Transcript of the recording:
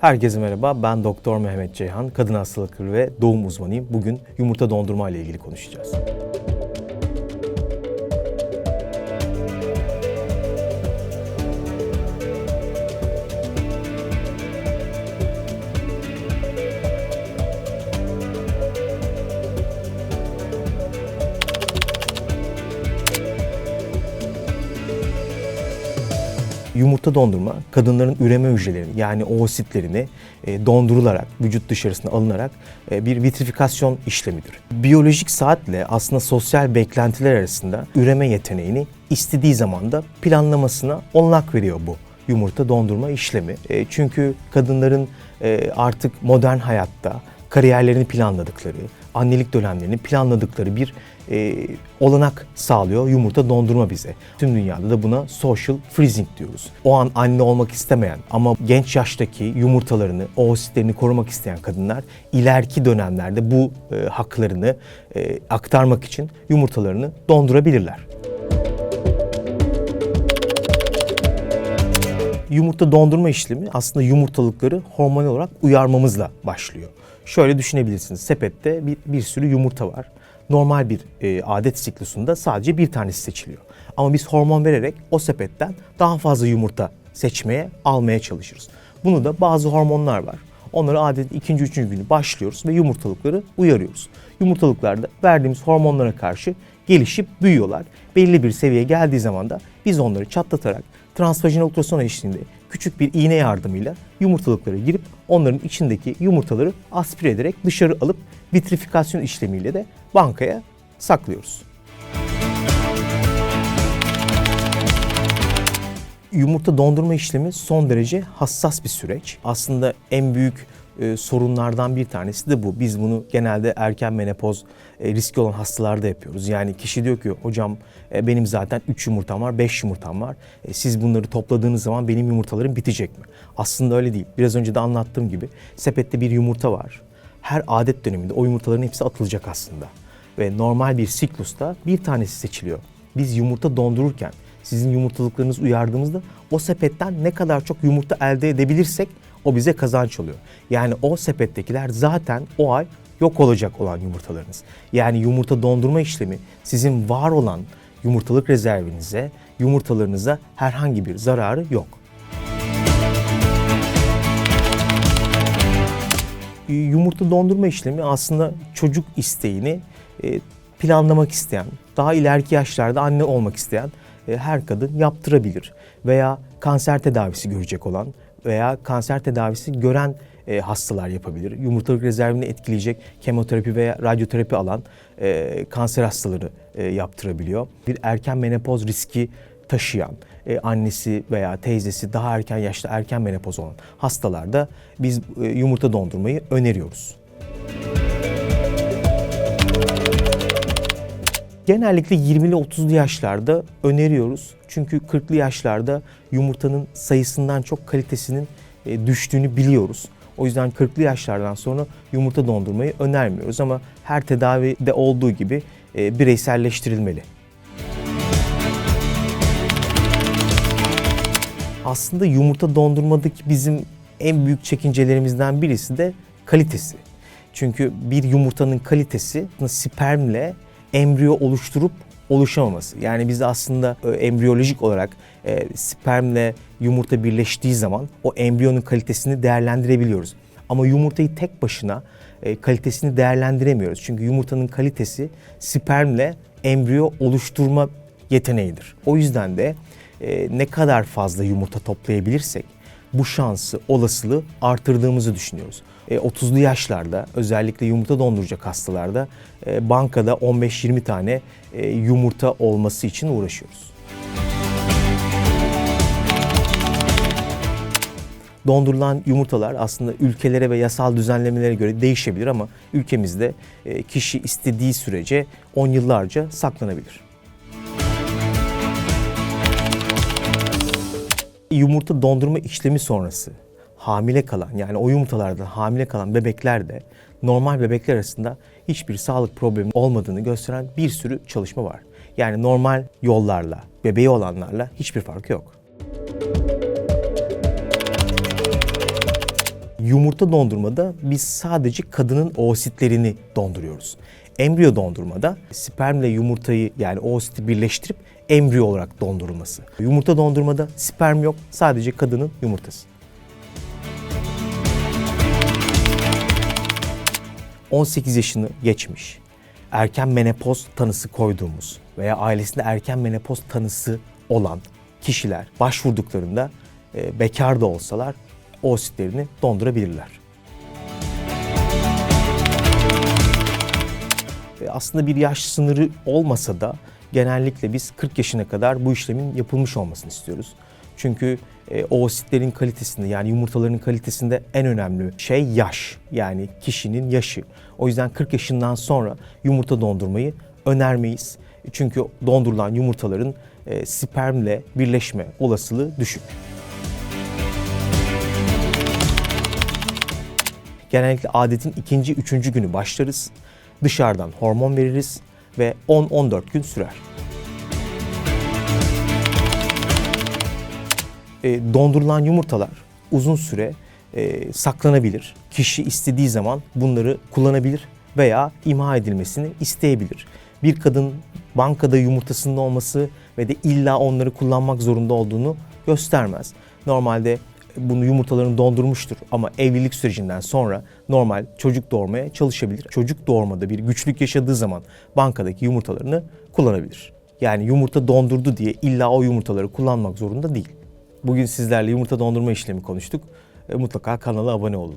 Herkese merhaba, ben Doktor Mehmet Ceyhan, kadın hastalıkları ve doğum uzmanıyım. Bugün yumurta dondurma ile ilgili konuşacağız. Yumurta dondurma, kadınların üreme hücrelerini yani oositlerini e, dondurularak, vücut dışarısına alınarak e, bir vitrifikasyon işlemidir. Biyolojik saatle aslında sosyal beklentiler arasında üreme yeteneğini istediği zaman da planlamasına olanak veriyor bu yumurta dondurma işlemi. E, çünkü kadınların e, artık modern hayatta kariyerlerini planladıkları, annelik dönemlerini planladıkları bir e, olanak sağlıyor yumurta dondurma bize. Tüm dünyada da buna social freezing diyoruz. O an anne olmak istemeyen ama genç yaştaki yumurtalarını, oositlerini korumak isteyen kadınlar ileriki dönemlerde bu e, haklarını e, aktarmak için yumurtalarını dondurabilirler. Yumurta dondurma işlemi aslında yumurtalıkları hormonal olarak uyarmamızla başlıyor. Şöyle düşünebilirsiniz. Sepette bir, bir sürü yumurta var. Normal bir e, adet siklusunda sadece bir tanesi seçiliyor. Ama biz hormon vererek o sepetten daha fazla yumurta seçmeye, almaya çalışırız. Bunu da bazı hormonlar var. Onları adet ikinci, üçüncü günü başlıyoruz ve yumurtalıkları uyarıyoruz. Yumurtalıklar da verdiğimiz hormonlara karşı gelişip büyüyorlar. Belli bir seviyeye geldiği zaman da biz onları çatlatarak transvajinal ultrason eşliğinde küçük bir iğne yardımıyla yumurtalıklara girip onların içindeki yumurtaları aspire ederek dışarı alıp vitrifikasyon işlemiyle de bankaya saklıyoruz. Yumurta dondurma işlemi son derece hassas bir süreç. Aslında en büyük e, sorunlardan bir tanesi de bu. Biz bunu genelde erken menopoz e, riski olan hastalarda yapıyoruz. Yani kişi diyor ki hocam e, benim zaten 3 yumurtam var, 5 yumurtam var. Siz bunları topladığınız zaman benim yumurtalarım bitecek mi? Aslında öyle değil. Biraz önce de anlattığım gibi sepette bir yumurta var. Her adet döneminde o yumurtaların hepsi atılacak aslında. Ve normal bir siklusta bir tanesi seçiliyor. Biz yumurta dondururken sizin yumurtalıklarınız uyardığımızda o sepetten ne kadar çok yumurta elde edebilirsek o bize kazanç oluyor. Yani o sepettekiler zaten o ay yok olacak olan yumurtalarınız. Yani yumurta dondurma işlemi sizin var olan yumurtalık rezervinize, yumurtalarınıza herhangi bir zararı yok. Yumurta dondurma işlemi aslında çocuk isteğini e, planlamak isteyen, daha ileriki yaşlarda anne olmak isteyen e, her kadın yaptırabilir. Veya kanser tedavisi görecek olan veya kanser tedavisi gören e, hastalar yapabilir. Yumurtalık rezervini etkileyecek kemoterapi veya radyoterapi alan e, kanser hastaları e, yaptırabiliyor. Bir erken menopoz riski taşıyan e, annesi veya teyzesi daha erken yaşta erken menopoz olan hastalarda biz e, yumurta dondurmayı öneriyoruz. Genellikle 20'li 30'lu yaşlarda öneriyoruz. Çünkü 40'lı yaşlarda yumurtanın sayısından çok kalitesinin e, düştüğünü biliyoruz. O yüzden 40'lı yaşlardan sonra yumurta dondurmayı önermiyoruz ama her tedavide olduğu gibi e, bireyselleştirilmeli. Aslında yumurta dondurmadaki bizim en büyük çekincelerimizden birisi de kalitesi. Çünkü bir yumurtanın kalitesi spermle embriyo oluşturup oluşamaması. Yani biz aslında e, embriyolojik olarak e, spermle yumurta birleştiği zaman o embriyonun kalitesini değerlendirebiliyoruz. Ama yumurtayı tek başına e, kalitesini değerlendiremiyoruz. Çünkü yumurtanın kalitesi spermle embriyo oluşturma yeteneğidir. O yüzden de e, ne kadar fazla yumurta toplayabilirsek bu şansı, olasılığı artırdığımızı düşünüyoruz. E, 30'lu yaşlarda özellikle yumurta donduracak hastalarda e, bankada 15-20 tane e, yumurta olması için uğraşıyoruz. Dondurulan yumurtalar aslında ülkelere ve yasal düzenlemelere göre değişebilir ama ülkemizde e, kişi istediği sürece 10 yıllarca saklanabilir. Yumurta dondurma işlemi sonrası hamile kalan yani o yumurtalardan hamile kalan bebeklerde normal bebekler arasında hiçbir sağlık problemi olmadığını gösteren bir sürü çalışma var. Yani normal yollarla, bebeği olanlarla hiçbir farkı yok. Yumurta dondurmada biz sadece kadının oositlerini donduruyoruz. Embriyo dondurmada spermle yumurtayı yani oositi birleştirip embriyo olarak dondurulması. Yumurta dondurmada sperm yok, sadece kadının yumurtası. 18 yaşını geçmiş, erken menopoz tanısı koyduğumuz veya ailesinde erken menopoz tanısı olan kişiler başvurduklarında e, bekar da olsalar oositlerini dondurabilirler. E, aslında bir yaş sınırı olmasa da genellikle biz 40 yaşına kadar bu işlemin yapılmış olmasını istiyoruz. Çünkü e, oositlerin kalitesinde yani yumurtaların kalitesinde en önemli şey yaş. Yani kişinin yaşı. O yüzden 40 yaşından sonra yumurta dondurmayı önermeyiz. Çünkü dondurulan yumurtaların e, spermle birleşme olasılığı düşük. Genellikle adetin ikinci, üçüncü günü başlarız. Dışarıdan hormon veririz ve 10-14 gün sürer. E, dondurulan yumurtalar uzun süre e, saklanabilir. Kişi istediği zaman bunları kullanabilir veya imha edilmesini isteyebilir. Bir kadın bankada yumurtasının olması ve de illa onları kullanmak zorunda olduğunu göstermez. Normalde bunu yumurtalarını dondurmuştur ama evlilik sürecinden sonra normal çocuk doğurmaya çalışabilir. Çocuk doğurmada bir güçlük yaşadığı zaman bankadaki yumurtalarını kullanabilir. Yani yumurta dondurdu diye illa o yumurtaları kullanmak zorunda değil. Bugün sizlerle yumurta dondurma işlemi konuştuk. E, Mutlaka kanala abone olun.